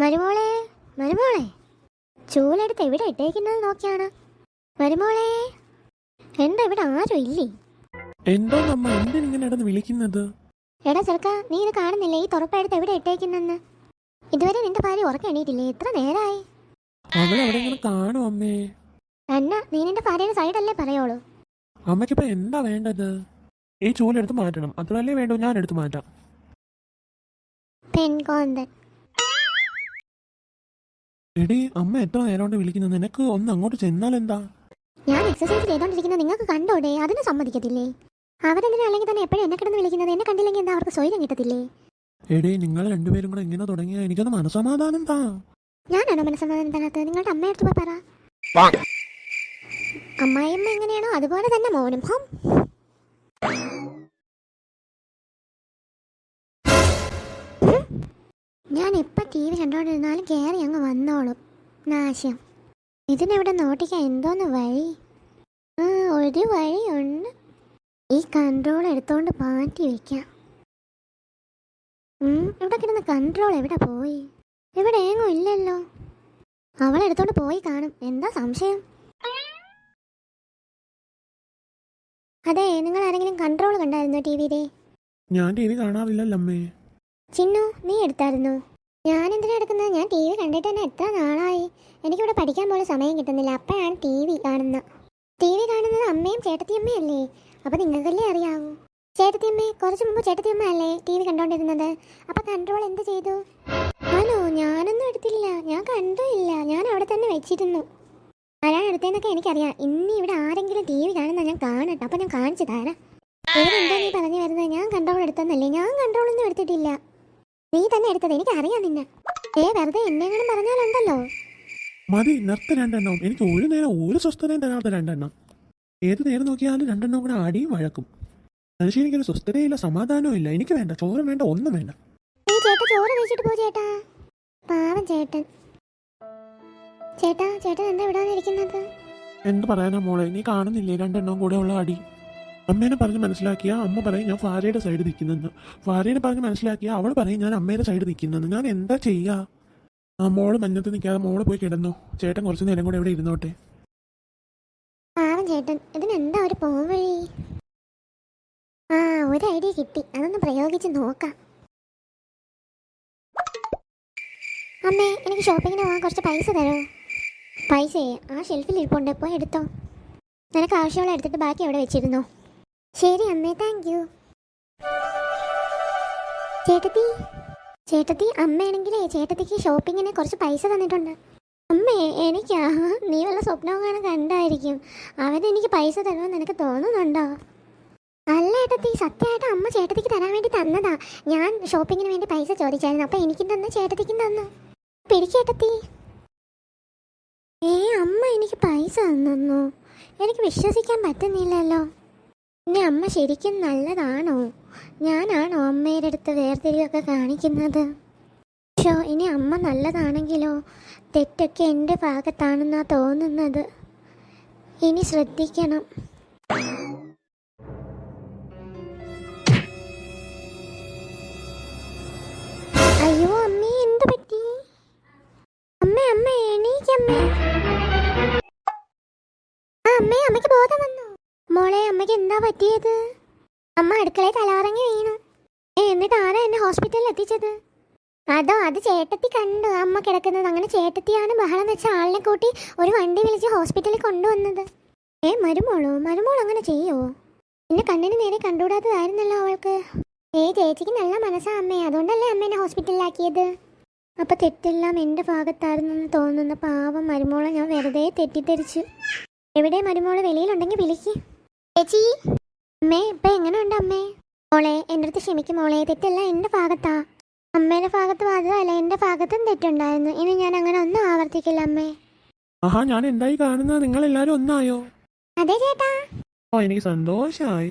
മരുമോളെ മരുമോളെ. ചൂലെടുത്ത് എവിടെ ഇട്ടേക്കുന്നത് നോക്കിയാണ്. മരുമോളെ എന്താ ഇവിടെ ആരും ഇല്ലേ? എന്താ നമ്മ എന്തിനിങ്ങനെ ഇടന്ന് വിളിക്കുന്നത്? എടാ ചെറുക്ക നീ ഇത് കാണുന്നില്ലേ? ഈ തുറപ്പെടുത്ത് എവിടെ ഇട്ടേക്കുന്നെന്ന്? ഇതുവരെ നിന്റെ ഭാര്യ ഉറക്കം എണീറ്റില്ലേ? എത്ര നേരായി. അവളെ അവിടെ ഇങ്ങനെ കാണും അമ്മേ. അന്ന നീ നിന്റെ ഭാര്യയുടെ സൈഡല്ലേ പറയുള്ളൂ. അമ്മയ്ക്കിപ്പോ എന്താ വേണ്ടത്? ഈ ചൂലെടുത്ത് മാറ്റണം. അത്രല്ലേ വേണ്ടൂ? ഞാൻ എടുത്ത് മാറ്റാം. പെൺകോന്തൻ. എടി അമ്മ എത്ര നേരം കൊണ്ട് വിളിക്കുന്നു നിനക്ക് ഒന്ന് അങ്ങോട്ട് ചെന്നാൽ എന്താ? ഞാൻ എക്സസൈസ് ചെയ്തോണ്ടിരിക്കുന്നത് നിങ്ങൾക്ക് കണ്ടോടെ? അതിന് സമ്മതിക്കത്തില്ലേ? അവരെന്തിനാ അല്ലെങ്കിൽ തന്നെ എപ്പോഴും എന്നെ കിടന്ന് വിളിക്കുന്നത്? എന്നെ കണ്ടില്ലെങ്കിൽ എന്താ അവർക്ക് സ്വൈരം കിട്ടത്തില്ലേ? എടി നിങ്ങൾ രണ്ടുപേരും കൂടെ ഇങ്ങനെ തുടങ്ങിയാ എനിക്കൊന്ന് മനസമാധാനം താ. ഞാനാണോ മനസ്സമാധാനം തരാത്തത്? നിങ്ങളുടെ അമ്മയടുത്ത് പോയി പറ. അമ്മായിയമ്മ എങ്ങനെയാണോ? അതുപോലെ തന്നെ മോനും. ഹോം. ടി വി കണ്ടോണ്ടിരുന്നാലും കയറി അങ്ങ് വന്നോളും. നാശം. ഇതിനെവിടെ നോട്ടിക്കാൻ എന്തോന്ന് വഴി? ആ ഒരു വഴിയുണ്ട്. ഈ കൺട്രോൾ എടുത്തോണ്ട് മാറ്റി വെക്കാം. ഉം, ഇവിടെ കിടന്ന കൺട്രോൾ എവിടെ പോയി? ഇവിടെ എങ്ങും ഇല്ലല്ലോ. അവൾ എടുത്തോണ്ട് പോയി കാണും. എന്താ സംശയം? അതെ നിങ്ങൾ ആരെങ്കിലും കൺട്രോൾ കണ്ടായിരുന്നോ ടി വിയിലെ? ഞാൻ ടി വി കാണാറില്ലല്ലോ അമ്മേ. ചിന്നു നീ എടുത്തായിരുന്നു? ഞാൻ എന്തിനാ എടുക്കുന്നത്? ഞാൻ ടി വി കണ്ടിട്ട് തന്നെ എത്ര നാളായി. എനിക്കിവിടെ പഠിക്കാൻ പോലും സമയം കിട്ടുന്നില്ല. അപ്പോഴാണ് ടി വി കാണുന്നത്. ടി വി കാണുന്നത് അമ്മയും ചേട്ടത്തിയമ്മയും അല്ലേ അപ്പൊ നിങ്ങൾക്കല്ലേ അറിയാവൂ? ചേട്ടത്തിയമ്മ കുറച്ച് മുമ്പ് ചേട്ടത്തിയമ്മ അല്ലേ ടി വി കണ്ടോണ്ടിരുന്നത്? അപ്പോൾ കൺട്രോൾ എന്ത് ചെയ്തു? ഹലോ ഞാനൊന്നും എടുത്തില്ല. ഞാൻ കണ്ടില്ല ഞാൻ അവിടെ തന്നെ വെച്ചിരുന്നു. ആരാണ് എടുത്തതെന്നൊക്കെ എനിക്കറിയാം. ഇനി ഇവിടെ ആരെങ്കിലും ടി വി കാണുന്ന ഞാൻ കാണട്ടെ. അപ്പോൾ ഞാൻ കാണിച്ചു തരാം. നീ പറഞ്ഞു വരുന്നത്? ഞാൻ കൺട്രോൾ എടുത്തെന്നല്ലേ ഞാൻ കൺട്രോൾ ഒന്നും എടുത്തിട്ടില്ല. നീ തന്നെ എടുത്തത് എനിക്ക് അറിയാം നിന്നെ. ഏ വെറുതെ എന്നെങ്ങാനും പറഞ്ഞാലുണ്ടല്ലോ. മതി നിർത്ത രണ്ടെണ്ണവും. എനിക്ക് ഒരു നേരം ഒരു സ്വസ്ഥതയും തരാത്ത രണ്ടെണ്ണം. ഏത് നേരം നോക്കിയാലും രണ്ടെണ്ണം കൂടെ ആടിയും വഴക്കും. മനുഷ്യ എനിക്കൊരു സ്വസ്ഥതയില്ല സമാധാനവും ഇല്ല. എനിക്ക് വേണ്ട ചോറ് വേണ്ട ഒന്നും വേണ്ട. നീ ചേട്ടാ ചോറ് കഴിച്ചിട്ട് പോ ചേട്ടാ. പാവം ചേട്ടൻ. ചേട്ടാ ചേട്ടൻ എന്താ വിടാതിരിക്കുന്നത്? എന്ത് പറയാനാ മോളെ? നീ കാണുന്നില്ലേ രണ്ടെണ്ണം കൂടെ ഉള്ള അടി? അമ്മേനെ പറഞ്ഞ് മനസ്സിലാക്കിയ അമ്മ പറയും ഞാൻ ഭാര്യയുടെ സൈഡ് നിൽക്കുന്നെന്ന്. ഫാരയുടെ പറഞ്ഞ് മനസ്സിലാക്കിയ അവൾ പറയും ഞാൻ അമ്മയുടെ സൈഡ് നിൽക്കുന്നെന്ന്. ഞാൻ എന്താ ചെയ്യുക ആ മോൾ മഞ്ഞത്ത് നിൽക്കാതെ മോൾ പോയി കിടന്നു. ചേട്ടൻ കുറച്ച് നേരം കൂടെ ഇവിടെ ഇരുന്നോട്ടെ. പാവം ചേട്ടൻ ഇതിനെന്താ ഒരു പോവഴി ആ ഒരു ഐഡിയ കിട്ടി. അതൊന്ന് പ്രയോഗിച്ച് നോക്കാം. അമ്മേ എനിക്ക് ഷോപ്പിങ്ങിന് പോകാൻ കുറച്ച് പൈസ തരുമോ പൈസയെ? ആ ഷെൽഫിൽ ഇരിപ്പുണ്ട്. പോയി എടുത്തോ. നിനക്ക് ആവശ്യമുള്ള എടുത്തിട്ട് ബാക്കി അവിടെ വെച്ചിരുന്നോ? ശരി അമ്മേ താങ്ക് യു ചേട്ടത്തി ചേട്ടത്തി അമ്മയാണെങ്കിലേ ചേട്ടത്തിക്ക് ഷോപ്പിങ്ങിന് കുറച്ച് പൈസ തന്നിട്ടുണ്ട്. അമ്മേ എനിക്കാ നീ വല്ല സ്വപ്നവും കാണാൻ കണ്ടായിരിക്കും അവനെനിക്ക് പൈസ തരുമെന്ന് നിനക്ക് തോന്നുന്നുണ്ടോ? അല്ല ഏട്ടത്തി സത്യമായിട്ട് അമ്മ ചേട്ടത്തിക്ക് തരാൻ വേണ്ടി തന്നതാ. ഞാൻ ഷോപ്പിങ്ങിന് വേണ്ടി പൈസ ചോദിച്ചായിരുന്നു. അപ്പം എനിക്കും തന്നു ചേട്ടത്തിക്കും തന്നു. പിടിക്കേട്ടത്തി ഏ അമ്മ എനിക്ക് പൈസ തന്നു എനിക്ക് വിശ്വസിക്കാൻ പറ്റുന്നില്ലല്ലോ. ഇനി അമ്മ ശരിക്കും നല്ലതാണോ? ഞാനാണോ അമ്മയുടെ അടുത്ത് വേർതിരിവൊക്കെ കാണിക്കുന്നത്? ഷോ ഇനി അമ്മ നല്ലതാണെങ്കിലോ? തെറ്റൊക്കെ എന്റെ ഭാഗത്താണെന്നാ തോന്നുന്നത്. ഇനി ശ്രദ്ധിക്കണം. അയ്യോ അമ്മേ എന്ത് പറ്റി? അമ്മേ അമ്മ എണീക്കമ്മേ ആ അമ്മേ അമ്മയ്ക്ക് ബോധം വന്നു? മോളെ അമ്മയ്ക്ക് എന്താ പറ്റിയത്? അമ്മ അടുക്കളയിൽ തലകറങ്ങി വീണു. എന്നിട്ട് ആരാ എന്നെ ഹോസ്പിറ്റലിൽ എത്തിച്ചത്? അതോ അത് ചേട്ടത്തി കണ്ടു? അമ്മ കിടക്കുന്നത് അങ്ങനെ ചേട്ടത്തിയാണ് ബഹളം വെച്ച ആളിനെ കൂട്ടി ഒരു വണ്ടി വിളിച്ച് ഹോസ്പിറ്റലിൽ കൊണ്ടുവന്നത്. ഏ മരുമോളോ? മരുമോൾ അങ്ങനെ ചെയ്യോ? എന്നെ കണ്ണിന് നേരെ കണ്ടുകൂടാത്തതായിരുന്നല്ലോ അവൾക്ക്. ഏ ചേച്ചിക്ക് നല്ല മനസ്സാ അമ്മേ. അതുകൊണ്ടല്ലേ അമ്മേനെ ഹോസ്പിറ്റലിലാക്കിയത്? അപ്പൊ തെറ്റെല്ലാം എന്റെ ഭാഗത്തായിരുന്നെന്ന് തോന്നുന്ന. പാവം മരുമോളെ ഞാൻ വെറുതെ തെറ്റിദ്ധരിച്ചു. എവിടെ മരുമോൾ? വെളിയിലുണ്ടെങ്കിൽ വിളിക്ക്. ചേച്ചി? അമ്മേ ഇപ്പൊ എങ്ങനെയുണ്ട് അമ്മേ? മോളെ എന്റെ അടുത്ത് ക്ഷമിക്കും മോളെ. തെറ്റല്ല എന്റെ ഭാഗത്താ. അമ്മയുടെ ഭാഗത്ത് മാത്രമല്ല എന്റെ ഭാഗത്തും തെറ്റുണ്ടായിരുന്നു. ഇനി ഞാൻ അങ്ങനെ ഒന്നും ആവർത്തിക്കില്ല അമ്മേ. ആഹാ ഞാൻ എന്തായി കാണുന്നത്? നിങ്ങൾ എല്ലാരും ഒന്നായോ? അതെ ചേട്ടാ. ഓ എനിക്ക് സന്തോഷമായി